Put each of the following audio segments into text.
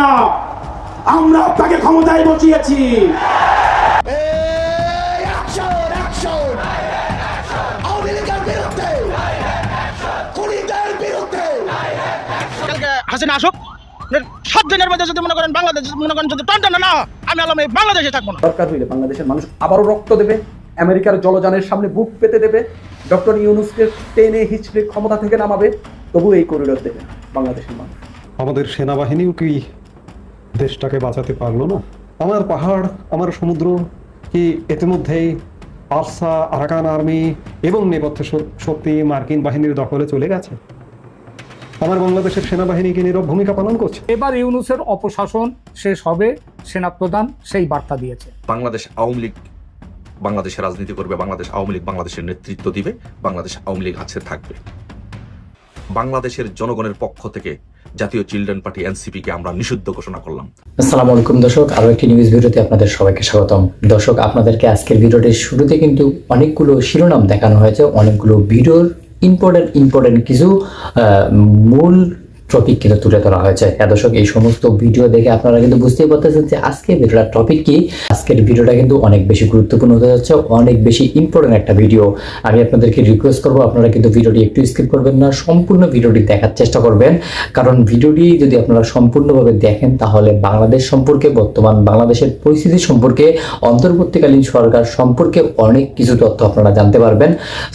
না। আমরা আপনাকে ক্ষমতায় বসিয়েছি। হাসিনা আসুক সব দিনের মধ্যে যদি মনে করেন বাংলাদেশ মনে করেন যদি টন না আমি আলাম এই বাংলাদেশে থাকব না। দরকার হইলে বাংলাদেশের মানুষ আবারও রক্ত দেবে আমেরিকার জলযানের সামনে বুক পেতে দেবে ডক্টর ইউনুসকে টেনে হিচড়ে ক্ষমতা থেকে নামাবে তবু এই করিডোর দেবে বাংলাদেশের মানুষ। আমাদের সেনাবাহিনীও কি দেশটাকে বাঁচাতে পারল না। আমার পাহাড় আমার সমুদ্র কি ইতিমধ্যেই আরসা আরাকান আর্মি এবং নেপথ্য শক্তি মার্কিন বাহিনীর দখলে চলে গেছে। আমার বাংলাদেশের সেনাবাহিনী কি নীরব ভূমিকা পালন করছে? এবার ইউনুসের অপশাসন শেষ হবে সেনাপ্রধান সেই বার্তা দিয়েছে। বাংলাদেশ আওয়ামী লীগ বাংলাদেশে রাজনীতি করবে বাংলাদেশ আওয়ামী লীগ বাংলাদেশের নেতৃত্ব দিবে বাংলাদেশ আওয়ামী লীগ আছে থাকবে। বাংলাদেশের জনগণের পক্ষ থেকে জাতীয় চিলড্রেন পার্টি এনসিপিকে আমরা নিষিদ্ধ ঘোষণা করলাম। আসসালামু আলাইকুম দর্শক আরও একটি নিউজ ভিডিওতে আপনাদের সবাইকে স্বাগতম। দর্শক, আপনাদেরকে আজকের ভিডিওটির শুরুতে কিন্তু অনেকগুলো শিরোনাম দেখানো হয়েছে, অনেকগুলো ভিডিওর ইম্পর্টেন্ট ইম্পর্টেন্ট কিছু মূল টপিক কিন্তু তুলে ধরা হয়েছে। হ্যাঁ দর্শক, এই সমস্ত ভিডিও দেখে আপনারা কিন্তু বুঝতেই পারতেছেন যে আজকের ভিডিওটার টপিক কি। আজকের ভিডিওটা কিন্তু অনেক বেশি গুরুত্বপূর্ণ হতে যাচ্ছে, অনেক বেশি ইম্পর্টেন্ট একটা ভিডিও আমি আপনাদেরকে রিকোয়েস্ট করব, আপনারা কিন্তু ভিডিওটি একটু স্কিপ করবেন না, সম্পূর্ণ ভিডিওটি দেখার চেষ্টা করবেন। কারণ ভিডিওটি যদি আপনারা সম্পূর্ণভাবে দেখেন, তাহলে বাংলাদেশ সম্পর্কে, বর্তমান বাংলাদেশের পরিস্থিতি সম্পর্কে, অন্তর্বর্তীকালীন সরকার সম্পর্কে অনেক কিছু তথ্য আপনারা জানতে পারবেন।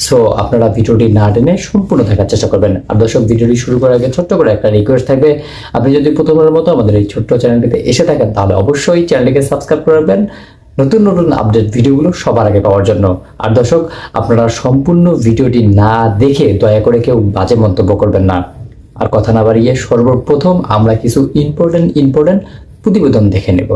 সো আপনারা ভিডিওটি না টেনে সম্পূর্ণ দেখার চেষ্টা করবেন। আর দর্শক ভিডিওটি শুরু করার আগে ছোট্ট করে রিকোয়েস্ট থাকবে। আপনি যদি প্রথমবারের মতো আমাদের এই ছোট্ট চ্যানেলটিতে এসে থাকেন, তাহলে অবশ্যই চ্যানেলটিকে সাবস্ক্রাইব করবেন নতুন নতুন আপডেট ভিডিওগুলো সবার আগে পাওয়ার জন্য। আর দর্শক, আপনারা সম্পূর্ণ ভিডিওটি না দেখে দয়া করে কেউ বাজে মন্তব্য করবেন না। আর কথা না বাড়িয়ে সর্বপ্রথম আমরা কিছু ইম্পর্টেন্ট ইম্পর্টেন্ট প্রতিবেদন দেখে নেব।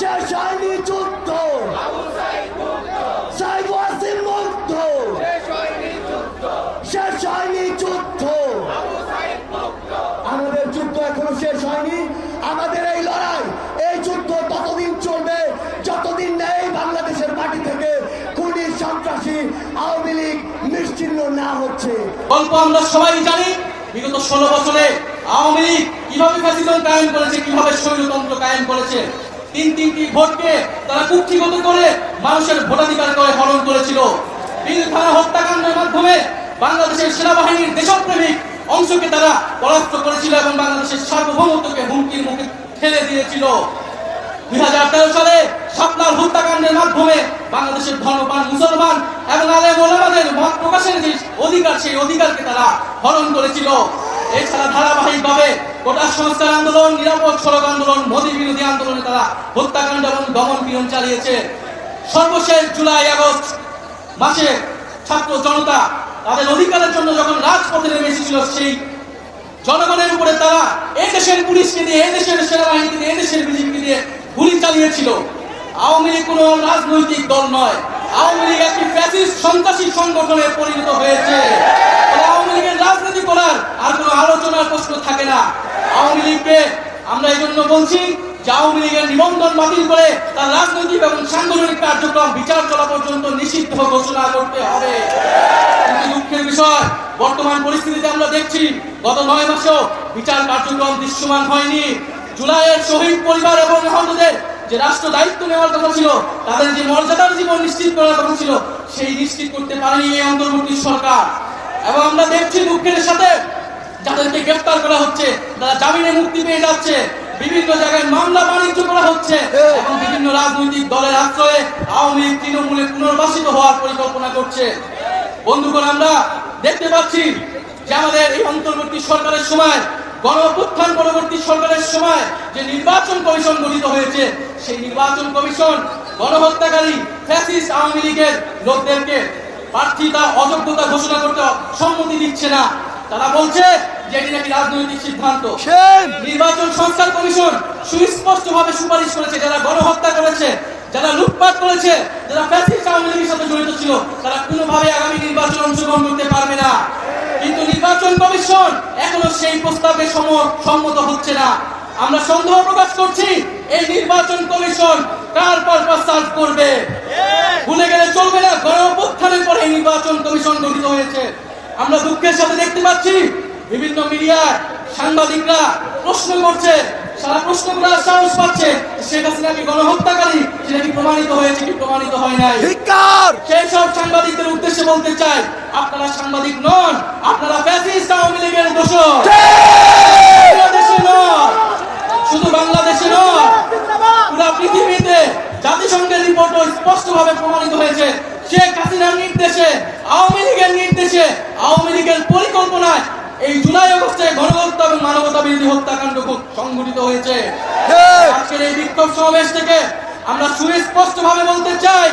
শেষ হয়নি যুদ্ধ। সাইব ওয়াসিম মুগ্ধ। শেষ বাংলাদেশের মাটি থেকে কুড়ি সন্ত্রাসী আওয়ামী লীগ নিশ্চিন্ন না হচ্ছে। অল্প আমরা ষোলো বছরে আওয়ামী লীগ কীভাবে ফ্যাসিজম কীভাবে শৈলতন্ত্র কায়েম করেছে তিন তিনটি ভোটকে তারা কুক্ষিগত করে মানুষের ভোটাধিকার করে হরণ করেছিল। পিলখানা হত্যাকাণ্ডের মাধ্যমে বাংলাদেশের সেনাবাহিনীর দেশপ্রেমিক অংশকে তারা পরাস্ত করেছিল এবং বাংলাদেশের সার্বভৌমত্বকে হুমকির মুখে ঠেলে দিয়েছিল। দুই হাজার তেরো সালে শাপলার হত্যাকাণ্ডের মাধ্যমে বাংলাদেশের ধর্মপান মুসলমান এবং আলেম ওলামাদের মত প্রকাশের যে অধিকার, সেই অধিকারকে তারা হরণ করেছিল। এছাড়া ধারাবাহিকভাবে কোটা সংস্কার আন্দোলন, নিরাপদ সড়ক আন্দোলন, মোদী বিরোধী আন্দোলনে তারা হত্যাকাণ্ড এবং দমন পীড়ন চালিয়েছে। সর্বশেষ জুলাই আগস্ট মাসে ছাত্র জনতা তাদের অধিকারের জন্য যখন রাজপথে নেমে সেই জনগণের উপরে তারা এই দেশের পুলিশকে দিয়ে এই দেশের সেনাবাহিনীকে দিয়ে এই দেশের বিজেপিকে দিয়ে গুলি চালিয়েছিল। আওয়ামী লীগ কোনো রাজনৈতিক দল নয়। আওয়ামী লীগ একটি ফ্যাসিস্ট সন্ত্রাসী সংগঠনে পরিণত হয়েছে ফলে আওয়ামী লীগের রাজনীতি করার আর কোনো আলোচনার প্রশ্ন থাকে না। আওয়ামী লীগকে আমরা এই জন্য বলছি যে আওয়ামী লীগের নিবন্ধন বাতিল করে তার রাজনৈতিক এবং সাংগঠনিক কার্যক্রম, বিচার চলা পর্যন্ত নিষিদ্ধ ঘোষণা করতে হবে। দুঃখের বিষয়, বর্তমান পরিস্থিতিতে আমরা দেখছি, গত নয় মাসেও বিচার কার্যক্রম দৃশ্যমান হয়নি। জুলাইয়ের শহীদ পরিবার এবং আহতদের যে রাষ্ট্র দায়িত্ব নেওয়ার কথা ছিল, তাদের যে মর্যাদার জীবন নিশ্চিত করার কথা ছিল, সেই নিশ্চিত করতে পারেনি এই অন্তর্বর্তী সরকার। এবং আমরা দেখছি দুঃখের সাথে যাদেরকে গ্রেফতার করা হচ্ছে, তারা জামিনে মুক্তি পেয়ে যাচ্ছে। বিভিন্ন জায়গায় মামলা বাণিজ্য করা হচ্ছে এবং বিভিন্ন রাজনৈতিক দলের আশ্রয়ে আওয়ামী লীগ তৃণমূলে পুনর্বাসিত হওয়ার পরিকল্পনা করছে। বন্ধুগণ, আমরা দেখতে পাচ্ছি যে আমাদের এই অন্তর্বর্তী সরকারের সময় গণ পরবর্তী সরকারের সময় যে নির্বাচন কমিশন গঠিত হয়েছে, সেই নির্বাচন কমিশন গণহত্যাকারী ফ্যাসিস্ট আওয়ামী লীগের লোকদেরকে প্রার্থিতা অযোগ্যতা ঘোষণা করতে সম্মতি দিচ্ছে না। তারা বলছে যে এটি নাকি রাজনৈতিক সিদ্ধান্ত। নির্বাচন সংস্কার কমিশন সুস্পষ্ট ভাবে সুপারিশ করেছে যারা গণহত্যা করেছে যারা লুটপাট করেছে যারা ফ্যাসিস্ট আওয়ামী লীগের সাথে জড়িত ছিল তারা কোনোভাবে আগামী নির্বাচন অংশগ্রহণ করতে পারবে না। কিন্তু নির্বাচন কমিশন এখনও সেই প্রস্তাবে সম- সম্মত হচ্ছে না। আমরা সন্দেহ প্রকাশ করছি এই নির্বাচন কমিশন কার পারপাস সার্ভ করবে? ভুলে গেলে চলবে না গণ অভ্যুত্থানের পরে এই নির্বাচন কমিশন গঠিত হয়েছে। আমরা দুঃখের সাথে দেখতে পাচ্ছি বিভিন্ন মিডিয়ায় সাংবাদিকরা প্রশ্ন করছে সারা প্রশ্ন করার সাহস পাচ্ছে। শেখ হাসিনা কি গণহত্যাকারী? সেটা কি প্রমাণিত হয়েছে কি প্রমাণিত হয় নাই? সেই সব সাংবাদিকদের উদ্দেশ্যে বলতে চাই আপনারা সাংবাদিক নন আপনারা ফ্যাসিস্ট আওয়ামী লীগের দোষর। বাংলাদেশে নয় শুধু বাংলাদেশে নয় পুরো পৃথিবীতে জাতিসংঘের রিপোর্টও স্পষ্টভাবে প্রমাণিত হয়েছে। শেখ হাসিনার নির্দেশে আওয়ামী লীগের নির্দেশে আওয়ামী লীগের পরিকল্পনায় এই জুলাই আগস্টে গণহত্যা এবং মানবতা বিরোধী হত্যাকাণ্ড খুব সংঘটিত হয়েছে। আজকের এই বিক্ষোভ সমাবেশ থেকে আমরা সুস্পষ্ট ভাবে বলতে চাই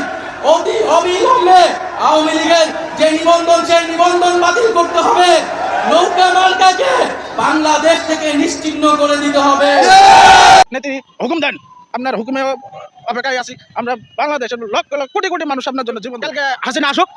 অতি অবিলম্বে আওয়ামী লীগের যে নিবন্ধন সেই নিবন্ধন বাতিল করতে হবে। নৌকা মার্কাকে বাংলাদেশ থেকে নিশ্চিহ্ন করে দিতে হবে। নেত্রী হুকুম দেন। আপনার হুকুমে অপেক্ষায় আছি। আমরা বাংলাদেশের লক্ষ লক্ষ কোটি কোটি মানুষ আপনার জন্য জীবন কালকে হাসিনা আসুক।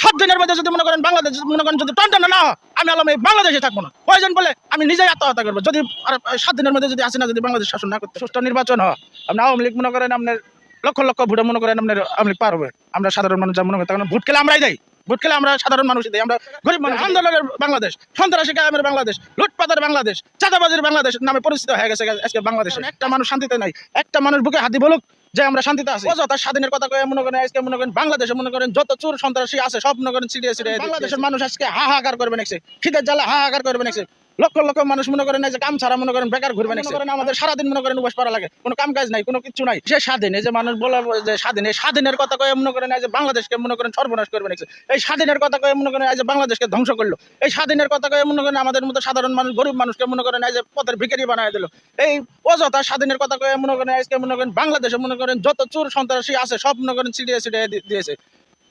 সাত দিনের মধ্যে যদি মনে করেন বাংলাদেশ মনে করেন যদি টন না হয়, আমি আলম এই বাংলাদেশে থাকব না। প্রয়োজন বলে? আমি নিজেই আত্মহত্যা করব। যদি আর সাত দিনের মধ্যে যদি আসে না যদি বাংলাদেশ শাসন না করতে সুষ্ঠু নির্বাচন হয় আপনি আওয়ামী লীগ মনে করেন আপনার লক্ষ লক্ষ ভোটে মনে করেন আপনার আওয়ামী লীগ পার হবে। আমরা সাধারণ মানুষ যা মনে করি তখন ভোট খেলে আমরাই দেয় ভোট খেলে আমরা সাধারণ মানুষ দিই। আমরা গরিব মানুষ। আন্দোলনের বাংলাদেশ সন্ত্রাসী কায়েমের বাংলাদেশ লুটপাতের বাংলাদেশ চাঁদাবাজির বাংলাদেশ নামে পরিচিত হয়ে গেছে আজকে বাংলাদেশে। একটা মানুষ শান্তিতে নাই। একটা মানুষ বুকে হাতি বলুক যে আমরা শান্তিতে আছি। অযথা স্বাধীনের কথা কয়ে মনে করেন আজকে মনে করেন বাংলাদেশে মনে করেন যত চোর সন্ত্রাসী আছে সব মনে করেন ছিটিয়ে ছিটিয়ে বাংলাদেশের মানুষ আজকে হাহাকার করবে নাকছে শীতের জ্বালা হাহাকার করবে নাকছে লক্ষ লক্ষ মানুষ মনে করেন যে কাম ছাড়া মনে করেন বেকার ঘুরবে নাকছে করেন আমাদের সারাদিন মনে করেন উপাস করা লাগে কোনো কাম কাজ নাই কোনো কিছু নাই সে স্বাধীন এই যে মানুষ বলে যে স্বাধীন এই স্বাধীনের কথা কয়ে মনে করেন যে বাংলাদেশকে মনে করেন সর্বনাশ করবে নাকছে এই স্বাধীনের কথা কয়ে মনে করেন যে বাংলাদেশকে ধ্বংস করল এই স্বাধীনের কথা কয়ে মনে করেন আমাদের মতো সাধারণ মানুষ গরিব মানুষকে মনে করেন যে পথের ভিখারি বানায় দিল এই অযথা স্বাধীনের কথা কয়ে মনে করেন আজকে মনে করেন বাংলাদেশে মনে করেন যত চোর সন্ত্রাসী আছে সব মনে করেন ছিটিয়ে ছিটিয়ে দিয়েছে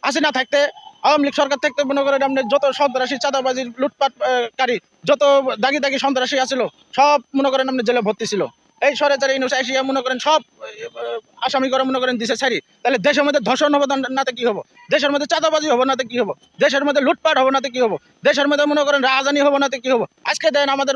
আসে না থাকতে, আওয়ামী লীগ সরকার থাকতে মনে করেন আপনি যত সন্ত্রাসী চাঁদাবাজি লুটপাটকারী, যত দাগি দাগি সন্ত্রাসী আছিল, সব মনে করেন আপনি জেলে ভর্তি ছিল। এই সরেচারি ইউনুস এশিয়া মনে করেন সব আসামি করে মনে করেন দিছে ছাড়ি। তাহলে দেশের মধ্যে ধর্ষণ হবে নাতে কি হব? দেশের মধ্যে চাঁদাবাজি হবে নাতে কি হব? দেশের মধ্যে লুটপাট হবে নাতে কি হব? দেশের মধ্যে মনে করেন রাজধানী হবে নাতে কি হব? আজকে দেন আমাদের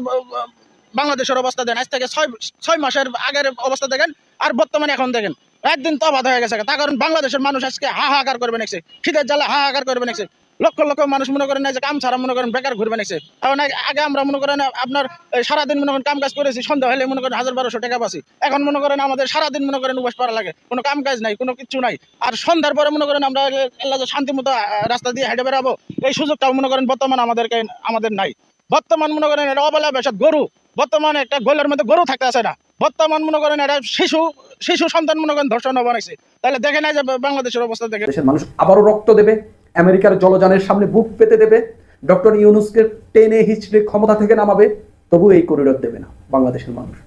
বাংলাদেশের অবস্থা দেন। আজ থেকে ছয় ছয় মাসের আগের অবস্থা দেখেন, আর বর্তমানে এখন দেখেন। একদিন তো অবাধ হয়ে গেছে তার কারণ বাংলাদেশের মানুষ আজকে হাহাকার করবে নেছে খিদের জ্বালা হাহাকার করবে নেছে লক্ষ লক্ষ মানুষ মনে করেন যে কাম ছাড়া মনে করেন বেকার ঘুরবে নেছে কারণ আগে- আমরা মনে করেন আপনার সারাদিন মনে করেন কাম কাজ করেছি সন্ধ্যা হলে মনে করেন হাজার বারোশো টাকা পাচ্ছি এখন মনে করেন আমাদের সারাদিন মনে করেন উপাস করা লাগে কোনো কাম কাজ নাই কোনো কিছু নাই আর সন্ধ্যার পরে মনে করেন আমরা আল্লাহ শান্তি মতো রাস্তা দিয়ে হেঁটে বেড়াবো এই সুযোগটাও মনে করেন বর্তমান আমাদেরকে আমাদের নাই বর্তমান মনে করেন এটা অবলা বেসাদ গরু বর্তমানে একটা গোলের মধ্যে গরু থাকতে আছে না বর্তমান মনে করেন এটা শিশু শিশু সন্তান মনে করেন ধর্ষণ বানাইছে তাহলে দেখে নাই যে বাংলাদেশের অবস্থা দেখে। দেশের মানুষ আবারও রক্ত দেবে, আমেরিকার জলযানের সামনে বুক পেতে দেবে, ডক্টর ইউনুসকে টেনে হিচড়ে ক্ষমতা থেকে নামাবে, তবু এই করিডোর দেবে না বাংলাদেশের মানুষ।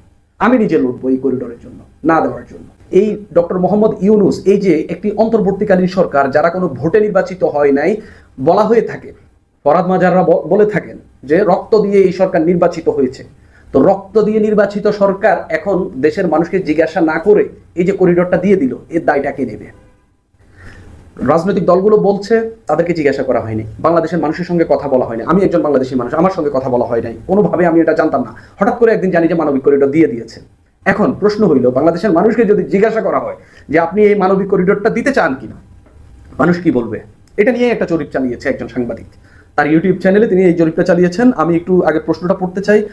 আমি নিজে লড়বো এই করিডোরের জন্য, না দেওয়ার জন্য। এই ডক্টর মোহাম্মদ ইউনুস, এই যে একটি অন্তর্বর্তীকালীন সরকার, যারা কোনো ভোটে নির্বাচিত হয় নাই, বলা হয়ে থাকে, ফরাদ মাজাররা বলে থাকেন যে রক্ত দিয়ে এই সরকার নির্বাচিত হয়েছে। তো রক্ত দিয়ে নির্বাচিত সরকার এখন দেশের মানুষকে জিজ্ঞাসা না করে এই যে করিডোরটা দিয়ে দিল, এর দায়টা কে নেবে? রাজনৈতিক দলগুলো বলছে, তাদেরকে জিজ্ঞাসা করা হয়নি। বাংলাদেশের মানুষের সঙ্গে কথা বলা হয়নি। আমি একজন বাংলাদেশি মানুষ, আমার সঙ্গে কথা বলা হয় নাই। কোনোভাবে আমি এটা জানতাম না। হঠাৎ করে একদিন জানি যে মানবিক করিডোর দিয়ে দিয়েছে। এখন প্রশ্ন হইল, বাংলাদেশের মানুষকে যদি জিজ্ঞাসা করা হয় যে আপনি এই মানবিক করিডোরটা দিতে চান কিনা? মানুষ কি বলবে? এটা নিয়ে একটা জরিপ চালিয়েছে একজন সাংবাদিক। তার ইউটিউব চ্যানেলে তিনি এই জরিপটা চালিয়েছেন। আমি একটু আগে প্রশ্নটা পড়তে চাই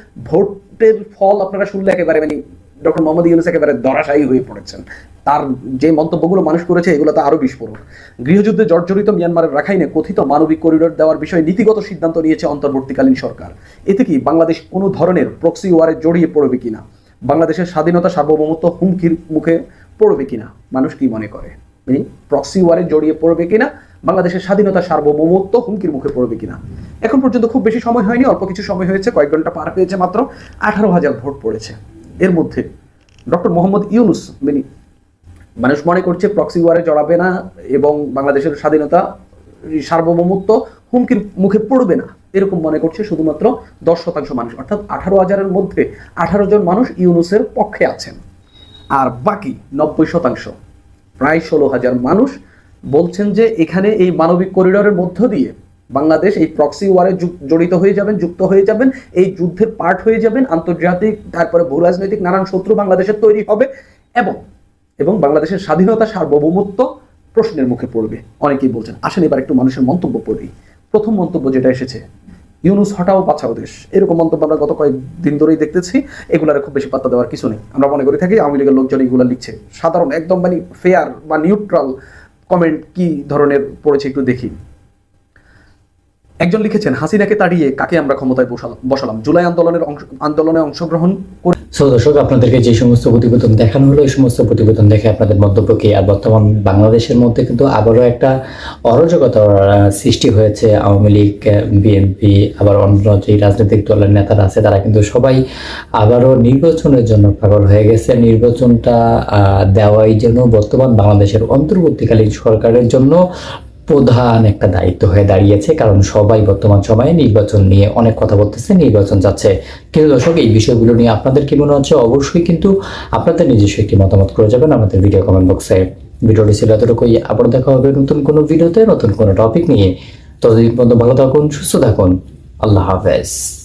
ভোটের ফল আপনারা শুনলে একেবারে মানে ডক্টর মোহাম্মদ ইউনুস একেবারে দরাশায়ী হয়ে পড়েছেন। তার যে মন্তব্যগুলো মানুষ করেছে, এগুলো তো আরও বিস্ফোরক। গৃহযুদ্ধে জর্জরিত মিয়ানমারের রাখাইনে কথিত মানবিক করিডোর দেওয়ার বিষয়ে নীতিগত সিদ্ধান্ত নিয়েছে অন্তর্বর্তীকালীন সরকার। এতে কি বাংলাদেশ কোনো ধরনের প্রক্সি ওয়ারে জড়িয়ে পড়বে কিনা? বাংলাদেশের স্বাধীনতা সার্বভৌমত্ব হুমকির মুখে পড়বে কিনা? মানুষ কি মনে করে? মানে প্রক্সি ওয়ারে জড়িয়ে পড়বে কিনা? বাংলাদেশের স্বাধীনতা সার্বভৌমত্ব হুমকির মুখে পড়বে কিনা? এখন পর্যন্ত খুব বেশি সময় হয়নি, অল্প কিছু সময় হয়েছে, কয়েক ঘণ্টা পার হয়েছে মাত্র আঠারো হাজার ভোট পড়েছে। এর মধ্যে ডক্টর মোহাম্মদ ইউনুস মিনি মানুষ মনে করছে প্রক্সি ওয়ারে জড়াবে না এবং বাংলাদেশের স্বাধীনতা সার্বভৌমত্ব হুমকির মুখে পড়বে না, এরকম মনে করছে শুধুমাত্র দশ শতাংশ মানুষ। অর্থাৎ আঠারো হাজারের মধ্যে আঠারো জন মানুষ ইউনুসের পক্ষে আছেন। আর বাকি নব্বই শতাংশ, প্রায় ষোলো হাজার মানুষ বলছেন যে এখানে এই মানবিক করিডোরের মধ্য দিয়ে বাংলাদেশ এই প্রক্সি ওয়ারে জড়িত হয়ে যাবেন, যুক্ত হয়ে যাবেন, এই যুদ্ধের পার্ট হয়ে যাবেন, আন্তর্জাতিক, তারপরে ভূ রাজনৈতিক নানান শত্রু বাংলাদেশের তৈরি হবে এবং এবং বাংলাদেশের স্বাধীনতা সার্বভৌমত্ব প্রশ্নের মুখে পড়বে। অনেকেই বলছেন, আসেন এবার একটু মানুষের মন্তব্য পড়ি। প্রথম মন্তব্য যেটা এসেছে, ইউনুস হটাও বাঁচাও দেশ। এরকম মন্তব্য আমরা গত কয়েকদিন ধরেই দেখতেছি, এগুলার খুব বেশি পাত্তা দেওয়ার কিছু নেই। আমরা মনে করে থাকি আওয়ামী লীগের লোকজন এগুলো লিখছে। সাধারণ, একদম মানে ফেয়ার বা নিউট্রাল কমেন্ট কি ধরনের পড়েছে একটু দেখি। একজন লিখেছেন, হাসিনাকে তাড়িয়ে কাকে আমরা ক্ষমতায় বসালাম? জুলাই আন্দোলনের আন্দোলনে অংশগ্রহণ করে সো দর্শক, আপনাদেরকে যে সমস্ত প্রতিবেদন দেখানো হলো, এই সমস্ত প্রতিবেদন দেখে আপনাদের মন্তব্য কি আর বর্তমান বাংলাদেশের মধ্যে কিন্তু আবারও একটা অরাজকতার সৃষ্টি হয়েছে। আওয়ামী লীগ, বিএনপি, আবার অন্য যে রাজনৈতিক দলের নেতারা আছে, তারা কিন্তু সবাই আবারও নির্বাচনের জন্য পাগল হয়ে গেছে। নির্বাচনটা দেওয়াই যেন বর্তমান বাংলাদেশের অন্তর্বর্তীকালীন সরকারের জন্য প্রধান একটা দায়িত্ব হয়ে দাঁড়িয়েছে, কারণ সবাই বর্তমান সময়ে নির্বাচন নিয়ে অনেক কথা বলতেছে, নির্বাচন যাচ্ছে। কিন্তু দর্শক, এই বিষয়গুলো নিয়ে আপনাদের কি মনে হচ্ছে? অবশ্যই কিন্তু আপনাদের নিজস্ব একটি মতামত করে যাবেন আমাদের ভিডিও কমেন্ট বক্সে ভিডিওটি ছিল এতটুকুই আবার দেখা হবে নতুন কোনো ভিডিওতে, নতুন কোনো টপিক নিয়ে। ততদিন পর্যন্ত ভালো থাকুন, সুস্থ থাকুন। আল্লাহ হাফেজ।